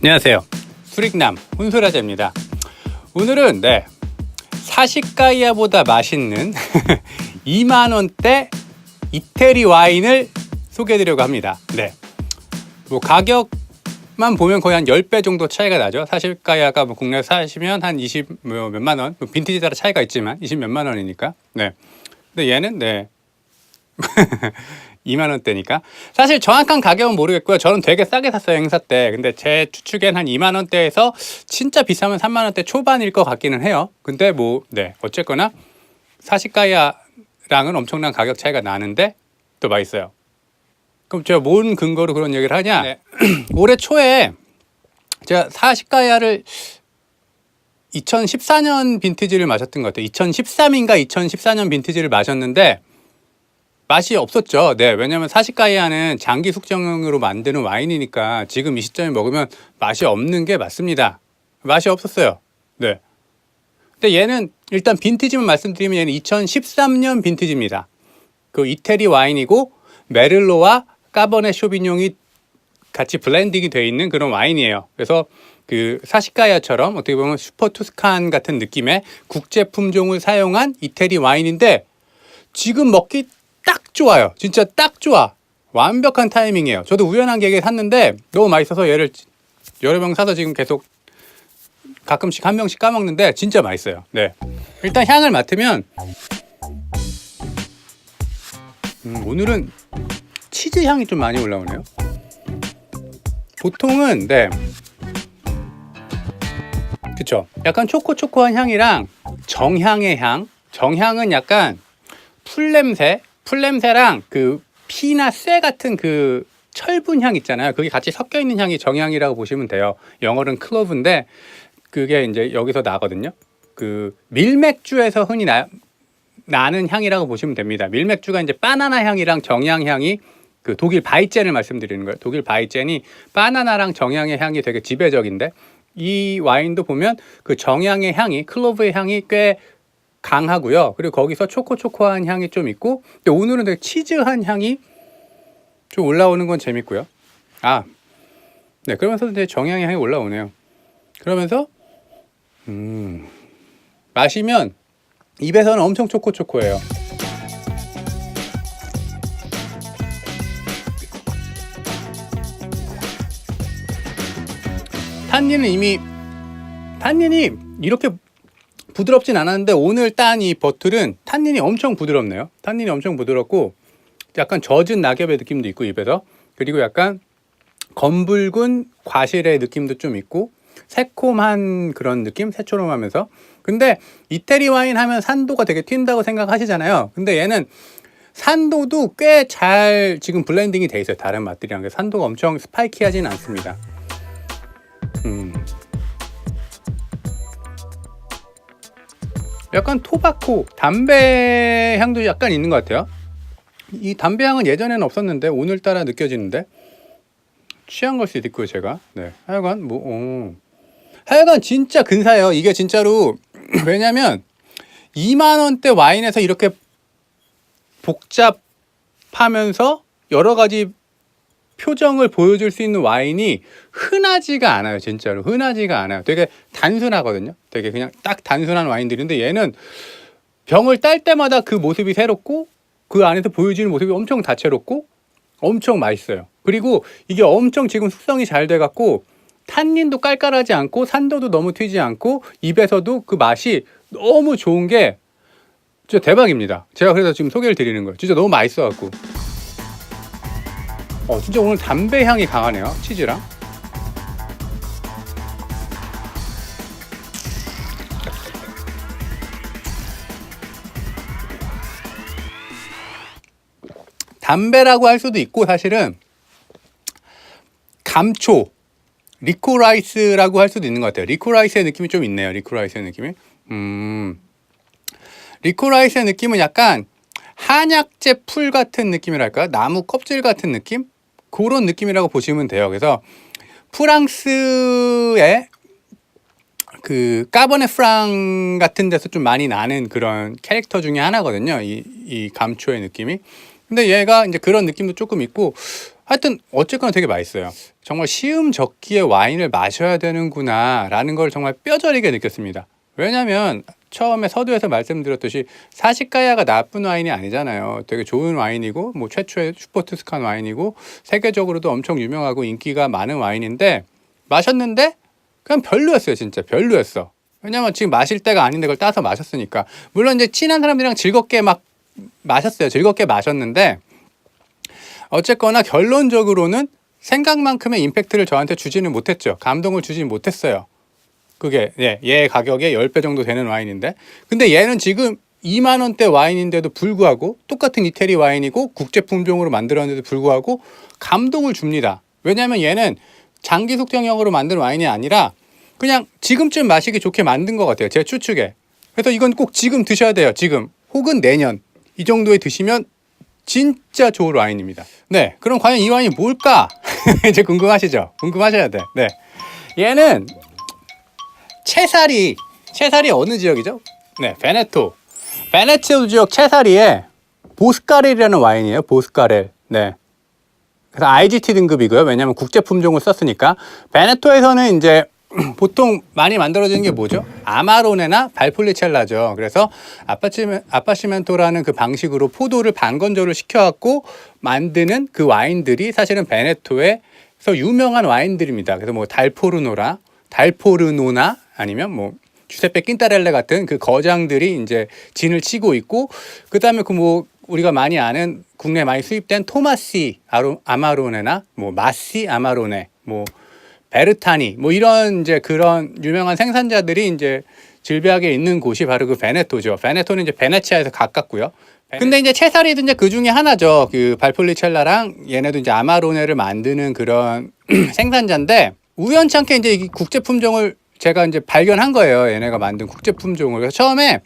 안녕하세요. 수릭남 훈수라자입니다. 오늘은 네 사시가이아보다 맛있는 2만 원대 이태리 와인을 소개해드리려고 합니다. 네, 뭐 가격만 보면 거의 한 10배 정도 차이가 나죠. 사시가이아가 뭐 국내 사시면 한 20 뭐 몇만 원, 뭐 빈티지 따라 차이가 있지만 20 몇만 원이니까. 네, 근데 얘는 네 2만 원대니까 사실 정확한 가격은 모르겠고요. 저는 되게 싸게 샀어요 행사 때. 근데 제 추측엔 한 2만 원대에서 진짜 비싸면 3만 원대 초반일 것 같기는 해요. 근데 뭐 네 어쨌거나 사시가야랑은 엄청난 가격 차이가 나는데 또 맛있어요. 그럼 제가 뭔 근거로 그런 얘기를 하냐? 네. 올해 초에 제가 사시가야를 2014년 빈티지를 마셨던 것 같아요. 2013인가 2014년 빈티지를 마셨는데 맛이 없었죠. 네, 왜냐하면 사시가이아는 장기 숙성으로 만드는 와인이니까 지금 이 시점에 먹으면 맛이 없는 게 맞습니다. 맛이 없었어요. 네. 근데 얘는 일단 빈티지만 말씀드리면 얘는 2013년 빈티지입니다. 그 이태리 와인이고 메를로와 까버네 쇼비뇽이 같이 블렌딩이 돼 있는 그런 와인이에요. 그래서 그 사시가야처럼 어떻게 보면 슈퍼 투스칸 같은 느낌의 국제 품종을 사용한 이태리 와인인데 지금 먹기 딱 좋아요. 진짜 딱 좋아. 완벽한 타이밍이에요. 저도 우연한 계기에 샀는데 너무 맛있어서 얘를 여러 병 사서 지금 계속 가끔씩 한 병씩 까먹는데 진짜 맛있어요. 네. 일단 향을 맡으면 음, 오늘은 치즈 향이 좀 많이 올라오네요. 보통은 네. 그쵸. 약간 초코초코한 향이랑 정향의 향. 정향은 약간 풀 냄새, 풀 냄새랑 그 피나 쇠 같은 그 철분 향 있잖아요. 그게 같이 섞여 있는 향이 정향이라고 보시면 돼요. 영어로는 클로브인데 그게 이제 여기서 나거든요. 그 밀맥주에서 흔히 나, 나는 향이라고 보시면 됩니다. 밀맥주가 이제 바나나 향이랑 정향 향이 그 독일 바이젠을 말씀드리는 거예요. 독일 바이젠이 바나나랑 정향의 향이 되게 지배적인데 이 와인도 보면 그 정향의 향이 클로브의 향이 꽤 강하고요. 그리고 거기서 초코초코한 향이 좀 있고 근데 오늘은 되게 치즈한 향이 좀 올라오는 건 재밌고요. 아, 네 그러면서 이제 정향의 향이 올라오네요. 그러면서 음 마시면 입에서는 엄청 초코초코해요. 탄닌은 이미 탄닌이 이렇게 부드럽진 않았는데 오늘 딴 이 버틀은 탄닌이 엄청 부드럽네요. 탄닌이 엄청 부드럽고 약간 젖은 낙엽의 느낌도 있고 입에서 그리고 약간 검붉은 과실의 느낌도 좀 있고 새콤한 그런 느낌, 새초롬하면서 근데 이태리 와인 하면 산도가 되게 튄다고 생각하시잖아요. 근데 얘는 산도도 꽤 잘 지금 블렌딩이 돼 있어요. 다른 맛들이랑 산도가 엄청 스파이키하지는 않습니다. 음. 약간 토바코 담배 향도 약간 있는 것 같아요. 이 담배 향은 예전에는 없었는데 오늘따라 느껴지는데 취한 걸 수도 있고요 제가. 네. 하여간 뭐 오. 하여간 진짜 근사해요. 이게 진짜로 왜냐면 2만 원대 와인에서 이렇게 복잡하면서 여러 가지 표정을 보여줄 수 있는 와인이 흔하지가 않아요, 진짜로. 흔하지가 않아요. 되게 단순하거든요. 되게 그냥 딱 단순한 와인들인데 얘는 병을 딸 때마다 그 모습이 새롭고 그 안에서 보여지는 모습이 엄청 다채롭고 엄청 맛있어요. 그리고 이게 엄청 지금 숙성이 잘 돼갖고 탄닌도 깔깔하지 않고 산도도 너무 튀지 않고 입에서도 그 맛이 너무 좋은 게 진짜 대박입니다. 제가 그래서 지금 소개를 드리는 거예요. 진짜 너무 맛있어갖고. 어, 진짜 오늘 담배 향이 강하네요. 치즈랑. 담배라고 할 수도 있고 사실은 감초 리코라이스라고 할 수도 있는 것 같아요. 리코라이스의 느낌이 좀 있네요. 리코라이스의 느낌이. 음. 리코라이스의 느낌은 약간 한약재 풀 같은 느낌이랄까? 나무 껍질 같은 느낌? 그런 느낌이라고 보시면 돼요. 그래서 프랑스의 그 까버네 프랑 같은 데서 좀 많이 나는 그런 캐릭터 중에 하나거든요. 이, 이 감초의 느낌이. 근데 얘가 이제 그런 느낌도 조금 있고 하여튼 어쨌거나 되게 맛있어요. 정말 시음 적기에 와인을 마셔야 되는구나라는 걸 정말 뼈저리게 느꼈습니다. 왜냐하면 처음에 서두에서 말씀드렸듯이 사시카야가 나쁜 와인이 아니잖아요. 되게 좋은 와인이고 뭐 최초의 슈퍼투스칸 와인이고 세계적으로도 엄청 유명하고 인기가 많은 와인인데 마셨는데 그냥 별로였어요, 진짜 별로였어. 왜냐면 지금 마실 때가 아닌데 그걸 따서 마셨으니까. 물론 이제 친한 사람들이랑 즐겁게 막 마셨어요. 즐겁게 마셨는데 어쨌거나 결론적으로는 생각만큼의 임팩트를 저한테 주지는 못했죠. 감동을 주지는 못했어요. 그게 예, 얘 가격에 10배 정도 되는 와인인데 근데 얘는 지금 2만 원대 와인인데도 불구하고 똑같은 이태리 와인이고 국제 품종으로 만들었는데도 불구하고 감동을 줍니다. 왜냐하면 얘는 장기 숙성형으로 만든 와인이 아니라 그냥 지금쯤 마시기 좋게 만든 것 같아요. 제 추측에. 그래서 이건 꼭 지금 드셔야 돼요. 지금 혹은 내년 이 정도에 드시면 진짜 좋은 와인입니다. 네, 그럼 과연 이 와인이 뭘까? 이제 궁금하시죠? 궁금하셔야 돼. 네, 얘는 채사리, 채사리 어느 지역이죠? 네, 베네토. 베네치오 지역 채사리에 보스카렐이라는 와인이에요. 보스카렐. 네. 그래서 IGT 등급이고요. 왜냐하면 국제 품종을 썼으니까. 베네토에서는 이제 보통 많이 만들어지는 게 뭐죠? 아마로네나 발폴리첼라죠. 그래서 아파시멘토라는 그 방식으로 포도를 반건조를 시켜갖고 만드는 그 와인들이 사실은 베네토에서 유명한 와인들입니다. 그래서 뭐 달포르노라, 달포르노나 아니면 뭐 주세페 낀타렐레 같은 그 거장들이 이제 진을 치고 있고 그다음에 그 뭐 우리가 많이 아는 국내 에 많이 수입된 토마시 아로, 아마로네나 뭐 마시 아마로네 뭐 베르타니 뭐 이런 이제 그런 유명한 생산자들이 이제 질비하게 있는 곳이 바로 그 베네토죠. 베네토는 이제 베네치아에서 가깝고요. 근데 이제 채사리도 이제 그 중에 하나죠. 그 발폴리첼라랑 얘네도 이제 아마로네를 만드는 그런 생산자인데 우연찮게 이제 이 국제 품종을 제가 이제 발견한 거예요. 얘네가 만든 국제 품종을. 그래서 처음에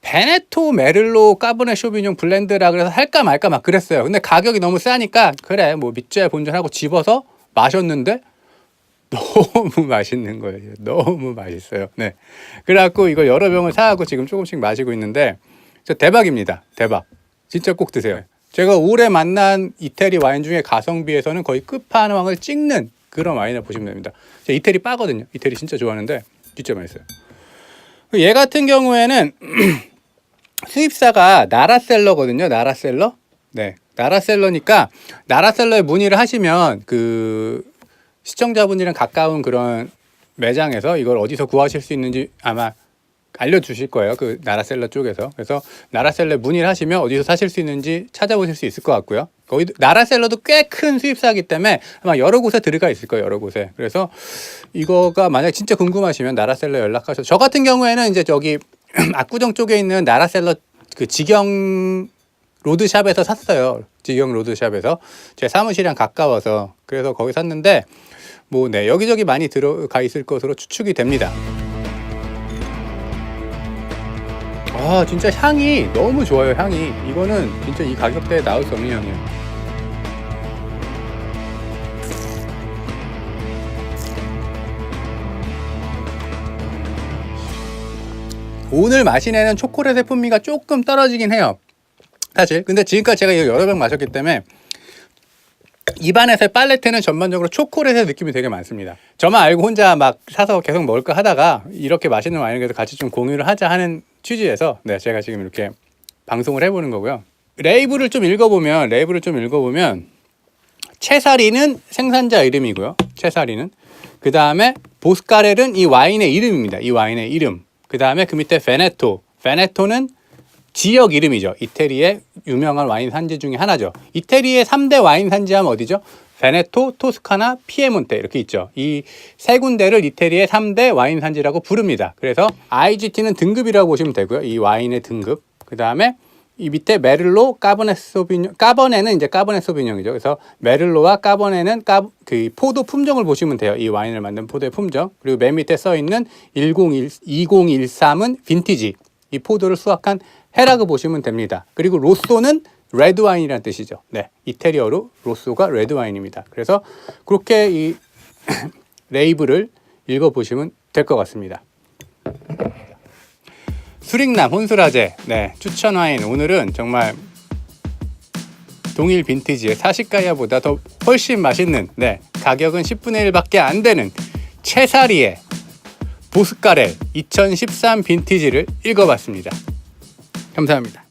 베네토 메를로 까보네 쇼비뇽 블렌드라 그래서 할까 말까 막 그랬어요. 근데 가격이 너무 싸니까 그래 뭐 밑째 본전하고 집어서 마셨는데 너무 맛있는 거예요. 너무 맛있어요. 네. 그래갖고 이거 여러 병을 사갖고 지금 조금씩 마시고 있는데 저 대박입니다. 대박. 진짜 꼭 드세요. 제가 올해 만난 이태리 와인 중에 가성비에서는 거의 끝판왕을 찍는 그런 와인을 보시면 됩니다. 이태리 빠거든요. 이태리 진짜 좋아하는데 진짜 맛있어요. 얘 같은 경우에는 수입사가 나라셀러거든요. 나라셀러. 네. 나라셀러니까 나라셀러에 문의를 하시면 그 시청자분이랑 가까운 그런 매장에서 이걸 어디서 구하실 수 있는지 아마 알려주실 거예요. 그 나라셀러 쪽에서. 그래서 나라셀러에 문의를 하시면 어디서 사실 수 있는지 찾아보실 수 있을 것 같고요. 거기 나라셀러도 꽤 큰 수입사이기 때문에 아마 여러 곳에 들어가 있을 거예요. 여러 곳에. 그래서 이거가 만약 진짜 궁금하시면 나라셀러 연락하셔서 저 같은 경우에는 이제 저기 압구정 쪽에 있는 나라셀러 그 직영 로드샵에서 샀어요. 직영 로드샵에서 제 사무실이랑 가까워서 그래서 거기 샀는데 뭐 네 여기저기 많이 들어가 있을 것으로 추측이 됩니다. 아 진짜 향이 너무 좋아요 향이 이거는 진짜 이 가격대에 나올 수 없는 향이에요. 오늘 마시는 초콜릿의 풍미가 조금 떨어지긴 해요. 사실 근데 지금까지 제가 여러 병 마셨기 때문에 입안에서의 팔레트는 전반적으로 초콜릿의 느낌이 되게 많습니다. 저만 알고 혼자 막 사서 계속 먹을까 하다가 이렇게 맛있는 와인을 같이 좀 공유를 하자 하는 취지에서 네, 제가 지금 이렇게 방송을 해보는 거고요. 레이블을 좀 읽어보면 레이블을 좀 읽어보면 채사리는 생산자 이름이고요. 채사리는 그 다음에 보스카렐은 이 와인의 이름입니다. 이 와인의 이름. 그 다음에 그 밑에 베네토. 베네토는 지역 이름이죠. 이태리의 유명한 와인 산지 중에 하나죠. 이태리의 3대 와인 산지 하면 어디죠? 베네토, 토스카나, 피에몬테 이렇게 있죠. 이 세 군데를 이태리의 3대 와인 산지라고 부릅니다. 그래서 IGT는 등급이라고 보시면 되고요. 이 와인의 등급. 그 다음에 이 밑에 메를로, 까버네 소비뇽, 까버네는 이제 까버네 소비뇽이죠. 그래서 메를로와 까버네는 까, 그 포도 품종을 보시면 돼요. 이 와인을 만든 포도의 품종. 그리고 맨 밑에 써 있는 101, 2013은 빈티지. 이 포도를 수확한 해라고 보시면 됩니다. 그리고 로쏘는 레드 와인이라는 뜻이죠. 네, 이태리어로 로쏘가 레드 와인입니다. 그래서 그렇게 이 레이블을 읽어 보시면 될 것 같습니다. 수릭남 혼술화제 네 추천 와인 오늘은 정말 동일 빈티지의 사시가야보다 더 훨씬 맛있는 네 가격은 10분의 1밖에 안 되는 채사리의 보스카렐 2013 빈티지를 읽어봤습니다. 감사합니다.